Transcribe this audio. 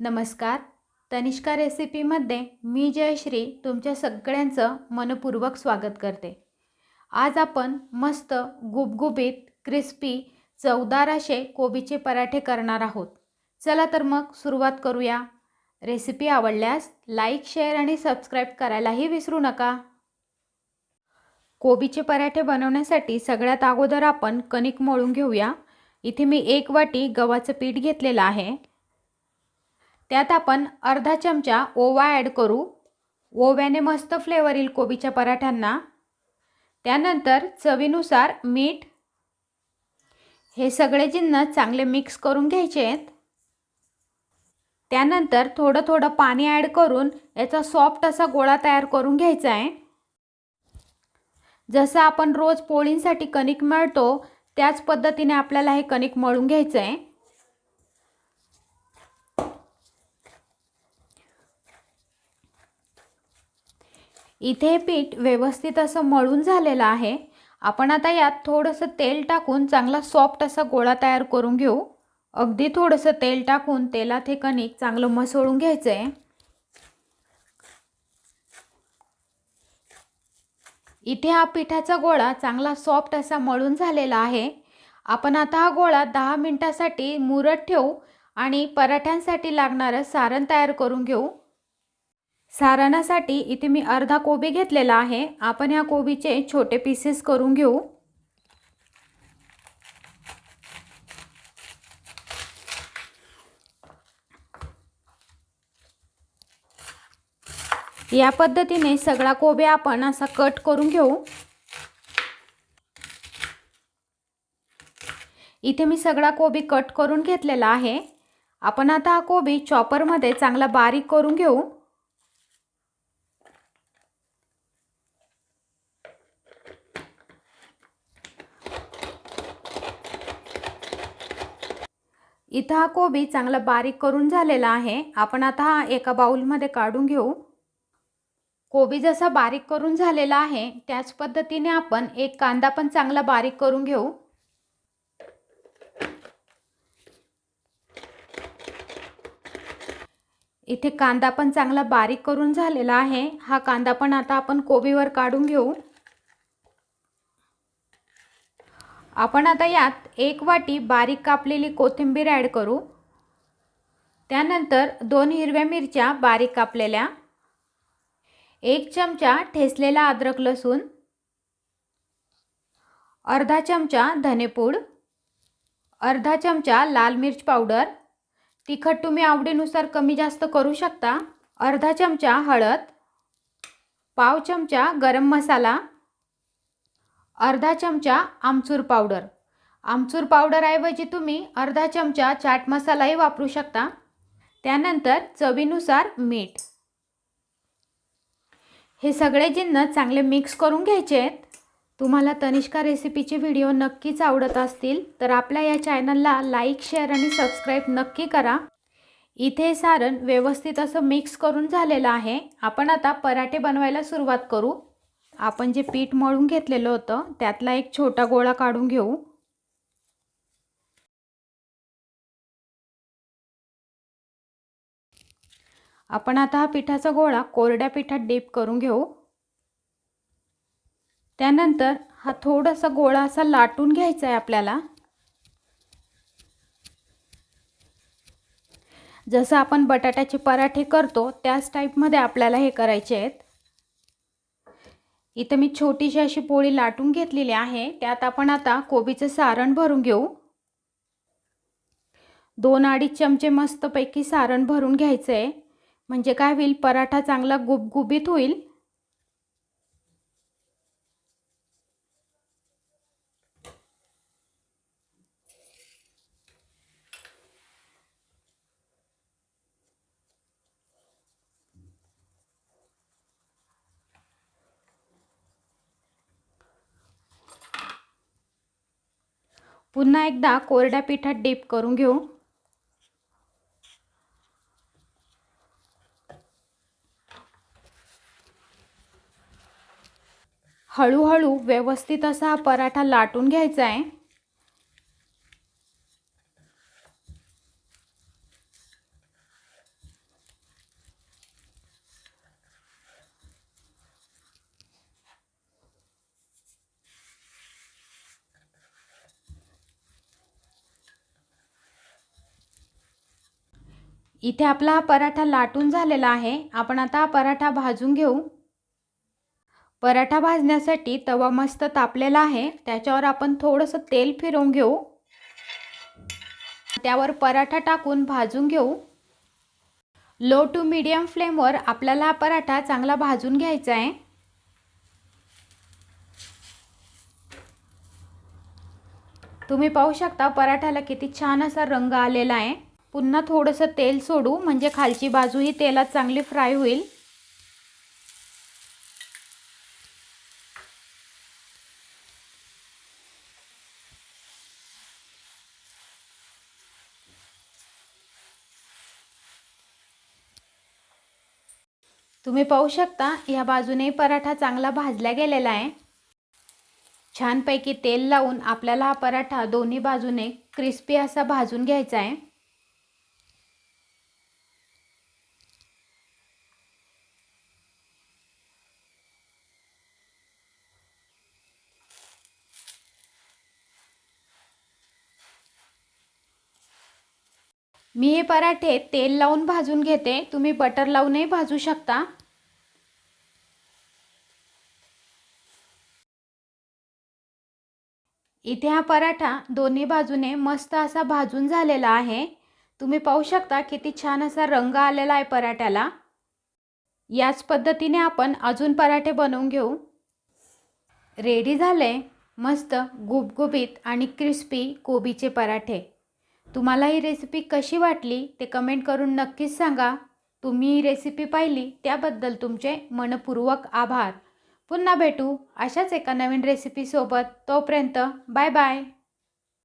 नमस्कार. तनिष्का रेसिपीमध्ये मी जयश्री तुमच्या सगळ्यांचं मनपूर्वक स्वागत करते. आज आपण मस्त गुबगुबीत क्रिस्पी चवदार असे कोबीचे पराठे करणार आहोत. चला तर मग सुरुवात करूया. रेसिपी आवडल्यास लाईक शेअर आणि सबस्क्राईब करायलाही विसरू नका. कोबीचे पराठे बनवण्यासाठी सगळ्यात अगोदर आपण कणिक मळून घेऊया. इथे मी एक वाटी गव्हाचं पीठ घेतलेलं आहे. त्यात आपण अर्धा चमचा ओवा ॲड करू. ओव्याने मस्त फ्लेवर येईल कोबीच्या पराठ्यांना. त्यानंतर चवीनुसार मीठ. हे सगळे जिन्नस चांगले मिक्स करून घ्यायचे आहेत. त्यानंतर थोडं थोडं पाणी ॲड करून याचा सॉफ्ट असा गोळा तयार करून घ्यायचा आहे. जसं आपण रोज पोळींसाठी कणिक मळतो त्याच पद्धतीने आपल्याला हे कणिक मळून घ्यायचं आहे. इथे हे पीठ व्यवस्थित असं मळून झालेलं आहे. आपण आता यात थोडंसं तेल टाकून चांगला सॉफ्ट असा गोळा तयार करून घेऊ. अगदी थोडंसं तेल टाकून तेलात हे कणिक चांगलं मसळून घ्यायचं आहे इथे हा पिठाचा गोळा चांगला सॉफ्ट असा मळून झालेला आहे. आपण आता हा गोळा दहा मिनटासाठी मुरत ठेवू आणि पराठ्यांसाठी लागणारं सारण तयार करून घेऊ. सारणासाठी इथे मी अर्धा कोबी घेतलेला आहे. आपण या कोबीचे छोटे पीसेस करून घेऊ. या पद्धतीने सगळा कोबी आपण असा कट करून घेऊ. इथे मी सगळा कोबी कट करून घेतलेला आहे. आपण आता हा कोबी चॉपरमध्ये चांगला बारीक करून घेऊ. इथं हा कोबी चांगला बारीक करून झालेला आहे. आपण आता हा एका बाउलमध्ये काढून घेऊ. कोबी जसा बारीक करून झालेला आहे त्याच पद्धतीने आपण एक कांदा पण चांगला बारीक करून घेऊ. इथे कांदा पण चांगला बारीक करून झालेला आहे. हा कांदा पण आता आपण कोबीवर काढून घेऊ. आपण आता यात एक वाटी बारीक कापलेली कोथिंबीर ॲड करू. त्यानंतर दोन हिरव्या मिरच्या बारीक कापलेल्या एक चमचा ठेसलेला अद्रक लसूण अर्धा चमचा धनेपूड अर्धा चमचा लाल मिर्च पावडर. तिखट तुम्ही आवडीनुसार कमी जास्त करू शकता. अर्धा चमचा हळद पाव चमचा गरम मसाला अर्धा चमचा आमचूर पावडर. आमचूर पावडरऐवजी तुम्ही अर्धा चमचा चाट मसालाही वापरू शकता. त्यानंतर चवीनुसार मीठ. हे सगळे जिन्नस चांगले मिक्स करून घ्यायचे आहेत. तुम्हाला तनिष्का रेसिपीचे व्हिडिओ नक्कीच आवडत असतील तर आपल्या या चॅनलला लाईक शेअर आणि सबस्क्राईब नक्की करा. इथे सारण व्यवस्थित असं मिक्स करून झालेलं आहे. आपण आता पराठे बनवायला सुरुवात करू. आपण जे पीठ मळून घेतलेलं होतं त्यातला एक छोटा गोळा काढून घेऊ. आपण आता हा पिठाचा गोळा कोरड्या पिठात डीप करून घेऊ. त्यानंतर हा थोडासा गोळा असा लाटून घ्यायचा आहे आपल्याला. जसं आपण बटाट्याचे पराठे करतो त्याच टाईपमध्ये आपल्याला हे करायचे आहेत. इथं मी छोटीशी अशी पोळी लाटून घेतलेली आहे. त्यात आपण आता कोबीचं सारण भरून घेऊ. दोन अडीच चमचे मस्तपैकी सारण भरून घ्यायचं आहे म्हणजे काय होईल पराठा चांगला गुबगुबीत होईल. पुन्हा एकदा कोरड्या पिठात डीप करून घेऊ. हळूहळू व्यवस्थित असा हा पराठा लाटून घ्यायचा आहे. इथे आपला हा पराठा लाटून झालेला आहे. आपण आता हा पराठा भाजून घेऊ. पराठा भाजण्यासाठी तवा मस्त तापलेला आहे. त्याच्यावर आपण थोडंसं तेल फिरवून घेऊ. त्यावर पराठा टाकून भाजून घेऊ. लो टू मीडियम फ्लेमवर आपल्याला हा पराठा चांगला भाजून घ्यायचा आहे. तुम्ही पाहू शकता पराठ्याला किती छान असा रंग आलेला आहे. पुन्हा थोडंसं तेल सोडू म्हणजे खालची बाजू ही तेलात चांगली फ्राय होईल. तुम्ही पाहू शकता या बाजूने पराठा चांगला भाजला गेलेला आहे. छानपैकी तेल लावून आपल्याला हा पराठा दोन्ही बाजूने क्रिस्पी असा भाजून घ्यायचा आहे. मी हे पराठे तेल लावून भाजून घेते. तुम्ही बटर लावूनही भाजू शकता. इथे हा पराठा दोन्ही बाजूने मस्त असा भाजून झालेला आहे. तुम्ही पाहू शकता किती छान असा रंग आलेला आहे पराठ्याला. याच पद्धतीने आपण अजून पराठे बनवून घेऊ. रेडी झाले? मस्त गुबगुबीत आणि क्रिस्पी कोबीचे पराठे. तुम्हाला ही रेसिपी कशी वाटली ते कमेंट करून नक्कीच सांगा. तुम्ही ही रेसिपी पाहिली त्याबद्दल तुमचे मनपूर्वक आभार. पुन्हा भेटू अशाच एका नवीन रेसिपीसोबत तोपर्यंत बाय बाय